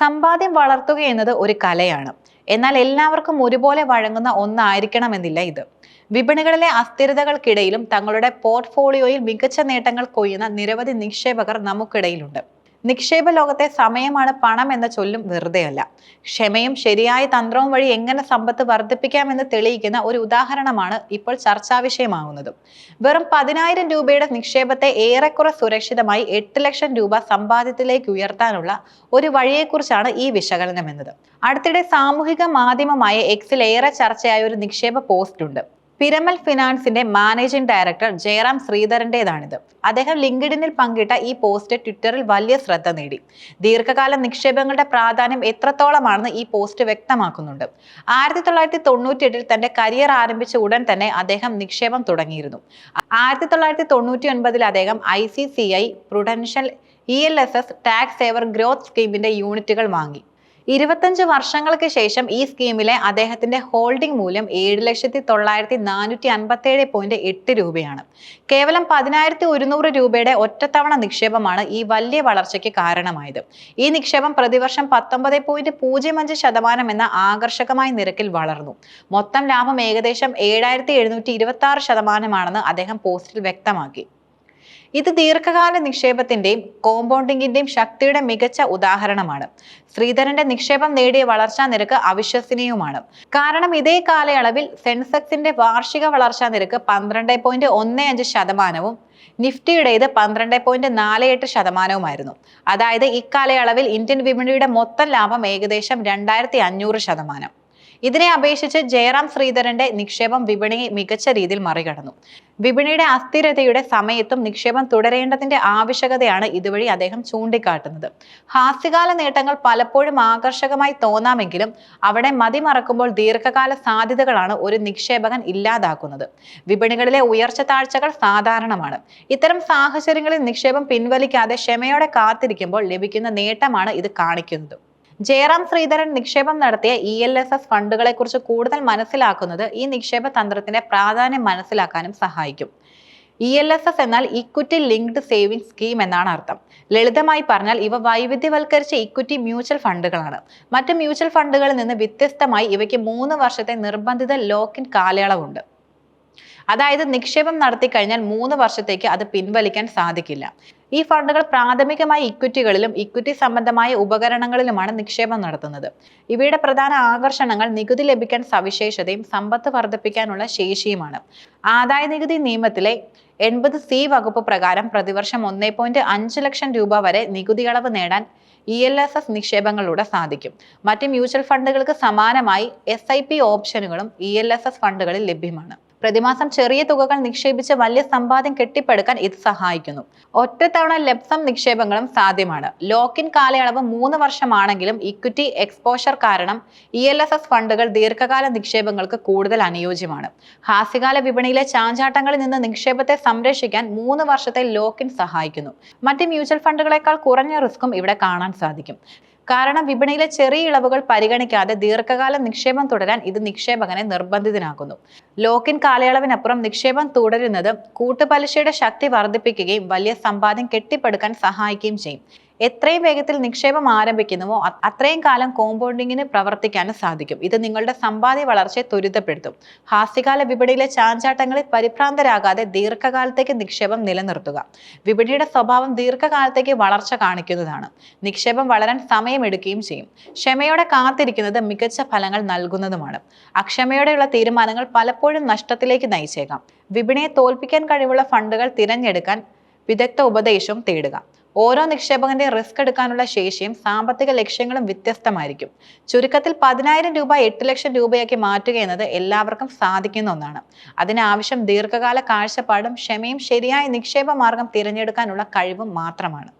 സമ്പാദ്യം വളർത്തുക എന്നത് ഒരു കലയാണ്. എന്നാൽ എല്ലാവർക്കും ഒരുപോലെ വഴങ്ങുന്ന ഒന്നായിരിക്കണമെന്നില്ല ഇത്. വിപണികളിലെ അസ്ഥിരതകൾക്കിടയിലും തങ്ങളുടെ പോർട്ട്ഫോളിയോയിൽ മികച്ച നേട്ടങ്ങൾ കൊയ്യുന്ന നിരവധി നിക്ഷേപകർ നമുക്കിടയിലുണ്ട്. നിക്ഷേപ ലോകത്തെ സമയമാണ് പണം എന്ന ചൊല്ലും വെറുതെയല്ല. ക്ഷമയും ശരിയായ തന്ത്രവും വഴി എങ്ങനെ സമ്പത്ത് വർദ്ധിപ്പിക്കാമെന്ന് തെളിയിക്കുന്ന ഒരു ഉദാഹരണമാണ് ഇപ്പോൾ ചർച്ചാ വിഷയമാകുന്നതും വെറും പതിനായിരം രൂപയുടെ നിക്ഷേപത്തെ ഏറെക്കുറെ സുരക്ഷിതമായി എട്ട് ലക്ഷം രൂപ സമ്പാദ്യത്തിലേക്ക് ഉയർത്താനുള്ള ഒരു വഴിയെക്കുറിച്ചാണ് ഈ വിശകലനം എന്നത്. അടുത്തിടെ സാമൂഹിക മാധ്യമമായ എക്സിൽ ഏറെ ചർച്ചയായ ഒരു നിക്ഷേപ പോസ്റ്റ് ഉണ്ട് പിരമൽ ഫിനാൻസിന്റെ മാനേജിംഗ് ഡയറക്ടർ ജയറാം ശ്രീധരന്റേതാണിത്. അദ്ദേഹം ലിങ്ക്ഡിനിൽ പങ്കിട്ട ഈ പോസ്റ്റ് ട്വിറ്ററിൽ വലിയ ശ്രദ്ധ നേടി. ദീർഘകാല നിക്ഷേപങ്ങളുടെ പ്രാധാന്യം എത്രത്തോളമാണെന്ന് ഈ പോസ്റ്റ് വ്യക്തമാക്കുന്നുണ്ട്. ആയിരത്തി തൊള്ളായിരത്തി തൊണ്ണൂറ്റി എട്ടിൽ തന്റെ കരിയർ ആരംഭിച്ച ഉടൻ തന്നെ അദ്ദേഹം നിക്ഷേപം തുടങ്ങിയിരുന്നു. ആയിരത്തി തൊള്ളായിരത്തി തൊണ്ണൂറ്റി ഒൻപതിൽ അദ്ദേഹം I C C I prudential E L S S tax saver growth സ്കീമിന്റെ യൂണിറ്റുകൾ വാങ്ങി. ഇരുപത്തഞ്ച് വർഷങ്ങൾക്ക് ശേഷം ഈ സ്കീമിലെ അദ്ദേഹത്തിന്റെ ഹോൾഡിംഗ് മൂല്യം ഏഴ് ലക്ഷത്തി തൊള്ളായിരത്തി നാനൂറ്റി അൻപത്തി ഏഴ് പോയിന്റ് എട്ട് രൂപയാണ്. കേവലം പതിനായിരത്തി ഒരുന്നൂറ് രൂപയുടെ ഒറ്റത്തവണ നിക്ഷേപമാണ് ഈ വലിയ വളർച്ചയ്ക്ക് കാരണമായത്. ഈ നിക്ഷേപം പ്രതിവർഷം പത്തൊമ്പത് പോയിന്റ് പൂജ്യം അഞ്ച് ശതമാനം എന്ന ആകർഷകമായ നിരക്കിൽ വളർന്നു. മൊത്തം ലാഭം ഏകദേശം ഏഴായിരത്തി എഴുന്നൂറ്റി ഇരുപത്തി ആറ് ശതമാനമാണെന്ന് അദ്ദേഹം പോസ്റ്റിൽ വ്യക്തമാക്കി. ഇത് ദീർഘകാല നിക്ഷേപത്തിന്റെയും കോമ്പൗണ്ടിങ്ങിന്റെയും ശക്തിയുടെ മികച്ച ഉദാഹരണമാണ്. ശ്രീധരന്റെ നിക്ഷേപം നേടിയ വളർച്ചാ നിരക്ക് അവിശ്വസനീയവുമാണ്. കാരണം ഇതേ കാലയളവിൽ സെൻസെക്സിന്റെ വാർഷിക വളർച്ചാ നിരക്ക് പന്ത്രണ്ട് പോയിന്റ് ഒന്ന് അഞ്ച് ശതമാനവും നിഫ്റ്റിയുടേത് പന്ത്രണ്ട് പോയിന്റ് നാല് എട്ട് ശതമാനവുമായിരുന്നു. അതായത് ഇക്കാലയളവിൽ ഇന്ത്യൻ വിപണിയുടെ മൊത്തം ലാഭം ഏകദേശം രണ്ടായിരത്തി അഞ്ഞൂറ് ശതമാനം. ഇതിനെ അപേക്ഷിച്ച് ജയറാം ശ്രീധരന്റെ നിക്ഷേപം വിപണിയെ മികച്ച രീതിയിൽ മറികടന്നു. വിപണിയുടെ അസ്ഥിരതയുടെ സമയത്തും നിക്ഷേപം തുടരേണ്ടതിന്റെ ആവശ്യകതയാണ് ഇതുവഴി അദ്ദേഹം ചൂണ്ടിക്കാട്ടുന്നത്. ഹാസ്യകാല നേട്ടങ്ങൾ പലപ്പോഴും ആകർഷകമായി തോന്നാമെങ്കിലും അവിടെ മതിമറക്കുമ്പോൾ ദീർഘകാല സാധ്യതകളാണ് ഒരു നിക്ഷേപകൻ ഇല്ലാതാക്കുന്നത്. വിപണികളിലെ ഉയർച്ച താഴ്ചകൾ സാധാരണമാണ്. ഇത്തരം സാഹചര്യങ്ങളിൽ നിക്ഷേപം പിൻവലിക്കാതെ ക്ഷമയോടെ കാത്തിരിക്കുമ്പോൾ ലഭിക്കുന്ന നേട്ടമാണ് ഇത് കാണിക്കുന്നത്. ജയറാം ശ്രീധരൻ നിക്ഷേപം നടത്തിയ ഇ എൽ എസ് എസ് ഫണ്ടുകളെ കുറിച്ച് കൂടുതൽ മനസ്സിലാക്കുന്നത് ഈ നിക്ഷേപ തന്ത്രത്തിന്റെ പ്രാധാന്യം മനസ്സിലാക്കാനും സഹായിക്കും. ഇ എൽ എസ് എസ് എന്നാൽ ഇക്വിറ്റി ലിങ്ക്ഡ് സേവിംഗ് സ്കീം എന്നാണ് അർത്ഥം. ലളിതമായി പറഞ്ഞാൽ ഇവ വൈവിധ്യവൽക്കരിച്ച ഇക്വിറ്റി മ്യൂച്വൽ ഫണ്ടുകളാണ്. മറ്റ് മ്യൂച്വൽ ഫണ്ടുകളിൽ നിന്ന് വ്യത്യസ്തമായി ഇവയ്ക്ക് മൂന്ന് വർഷത്തെ നിർബന്ധിത ലോക്കിൻ കാലയളവുണ്ട്. അതായത് നിക്ഷേപം നടത്തി കഴിഞ്ഞാൽ മൂന്ന് വർഷത്തേക്ക് അത് പിൻവലിക്കാൻ സാധിക്കില്ല. ഈ ഫണ്ടുകൾ പ്രാഥമികമായി ഇക്വിറ്റികളിലും ഇക്വിറ്റി സംബന്ധമായ ഉപകരണങ്ങളിലുമാണ് നിക്ഷേപം നടത്തുന്നത്. ഇവയുടെ പ്രധാന ആകർഷണങ്ങൾ നികുതി ലഭിക്കാൻ സവിശേഷതയും സമ്പത്ത് വർദ്ധിപ്പിക്കാനുള്ള ശേഷിയുമാണ്. ആദായ നികുതി നിയമത്തിലെ എൺപത് സി വകുപ്പ് പ്രകാരം പ്രതിവർഷം ഒന്നേ പോയിന്റ് അഞ്ച് ലക്ഷം രൂപ വരെ നികുതി അളവ് നേടാൻ ഇ എൽ എസ് എസ് നിക്ഷേപങ്ങളിലൂടെ സാധിക്കും. മറ്റ് മ്യൂച്വൽ ഫണ്ടുകൾക്ക് സമാനമായി എസ് ഐ പി ഓപ്ഷനുകളും ഇ എൽ എസ് എസ് ഫണ്ടുകളിൽ ലഭ്യമാണ്. പ്രതിമാസം ചെറിയ തുകകൾ നിക്ഷേപിച്ച് വലിയ സമ്പാദ്യം കെട്ടിപ്പടുക്കാൻ ഇത് സഹായിക്കുന്നു. ഒറ്റത്തവണ ലബ്സം നിക്ഷേപങ്ങളും സാധ്യമാണ്. ലോക്കിൻ കാലയളവ് മൂന്ന് വർഷമാണെങ്കിലും ഇക്വിറ്റി എക്സ്പോഷർ കാരണം ഇ എൽ എസ് എസ് ഫണ്ടുകൾ ദീർഘകാല നിക്ഷേപങ്ങൾക്ക് കൂടുതൽ അനുയോജ്യമാണ്. ഹാസ്യകാല വിപണിയിലെ ചാഞ്ചാട്ടങ്ങളിൽ നിന്ന് നിക്ഷേപത്തെ സംരക്ഷിക്കാൻ മൂന്ന് വർഷത്തെ ലോക്കിൻ സഹായിക്കുന്നു. മറ്റ് മ്യൂച്വൽ ഫണ്ടുകളെക്കാൾ കുറഞ്ഞ റിസ്ക്കും ഇവിടെ കാണാൻ സാധിക്കും. കാരണം വിപണിയിലെ ചെറിയ ഇളവുകൾ പരിഗണിക്കാതെ ദീർഘകാല നിക്ഷേപം തുടരാൻ ഇത് നിക്ഷേപകനെ നിർബന്ധിതനാക്കുന്നു. ലോക്കിൻ കാലയളവിനപ്പുറം നിക്ഷേപം തുടരുന്നത് കൂട്ടുപലിശയുടെ ശക്തി വർദ്ധിപ്പിക്കുകയും വലിയ സമ്പാദ്യം കെട്ടിപ്പടുക്കാൻ സഹായിക്കുകയും ചെയ്യും. എത്രയും വേഗത്തിൽ നിക്ഷേപം ആരംഭിക്കുന്നുവോ അത്രയും കാലം കോമ്പൗണ്ടിങ്ങിന് പ്രവർത്തിക്കാനും സാധിക്കും. ഇത് നിങ്ങളുടെ സമ്പാദ്യ വളർച്ചയെ ത്വരിതപ്പെടുത്തും. ഹാസ്യകാല വിപണിയിലെ ചാഞ്ചാട്ടങ്ങളിൽ പരിഭ്രാന്തരാകാതെ ദീർഘകാലത്തേക്ക് നിക്ഷേപം നിലനിർത്തുക. വിപണിയുടെ സ്വഭാവം ദീർഘകാലത്തേക്ക് വളർച്ച കാണിക്കുന്നതാണ്. നിക്ഷേപം വളരാൻ സമയമെടുക്കുകയും ചെയ്യും. ക്ഷമയോടെ കാത്തിരിക്കുന്നത് മികച്ച ഫലങ്ങൾ നൽകുന്നതുമാണ്. അക്ഷമയോടെയുള്ള തീരുമാനങ്ങൾ പലപ്പോഴും നഷ്ടത്തിലേക്ക് നയിച്ചേക്കാം. വിപണിയെ തോൽപ്പിക്കാൻ കഴിവുള്ള ഫണ്ടുകൾ തിരഞ്ഞെടുക്കാൻ വിദഗ്ധ ഉപദേശവും തേടുക. ഓരോ നിക്ഷേപകന്റെ റിസ്ക് എടുക്കാനുള്ള ശേഷിയും സാമ്പത്തിക ലക്ഷ്യങ്ങളും വ്യത്യസ്തമായിരിക്കും. ചുരുക്കത്തിൽ പതിനായിരം രൂപ എട്ട് ലക്ഷം രൂപയാക്കി മാറ്റുക എന്നത് എല്ലാവർക്കും സാധിക്കുന്ന ഒന്നാണ്. അതിനാവശ്യം ദീർഘകാല കാഴ്ചപ്പാടും ക്ഷമയും ശരിയായ നിക്ഷേപ മാർഗം തിരഞ്ഞെടുക്കാനുള്ള കഴിവും മാത്രമാണ്.